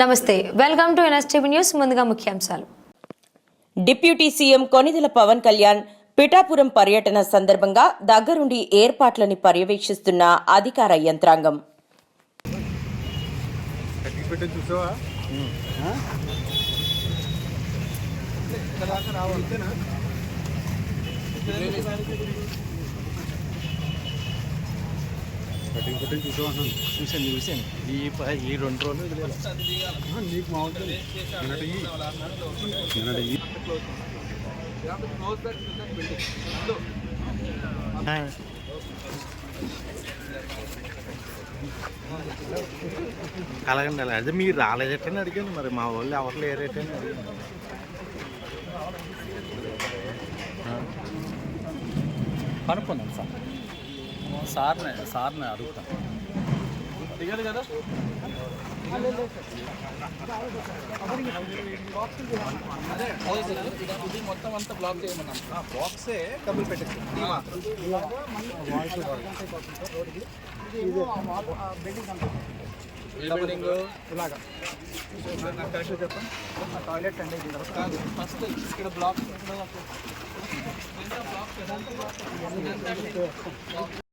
నమస్తే welcome to NSTV news ముందుగా ముఖ్యాంశాలు. డిప్యూటీ సీఎం కొనిదెల పవన్ కళ్యాణ్ పిఠాపురం పర్యటన సందర్భంగా దగ్గరుండి ఏర్పాట్లని పర్యవేక్షిస్తున్న అధికార యంత్రాంగం. చూసావా చూసావా అన్నాను. చూశాను చూశాను. ఈ ఈ రెండు రోజులు వదిలేదు ఆ, నీకు మామూలుగా నిన్నటి ఇయ్యి. నిన్నటి ఇయ్యి. అలాగండి అలా. అదే మీరు రాలేదటని అడిగాను మరి. మా వాళ్ళు ఎవరు లేరేటని అడిగాను. కనుక్కుందాం సార్. సార్ని సార్ని అడుగుతాం దిగదు కదా అదే అదే సార్ ఇది ఇది మొత్తం అంతా బ్లాక్ చేయమన్నాం బాక్సే డబ్బులు పెట్టేసి ఈ మాత్రం ఏ బిల్డింగ్ ఇలాగా నాకు కరెక్ట్గా చెప్పండి టాయిలెట్ అండి ఇది తర్వాత కాదు ఫస్ట్ ఇక్కడ బ్లాక్ బ్లాక్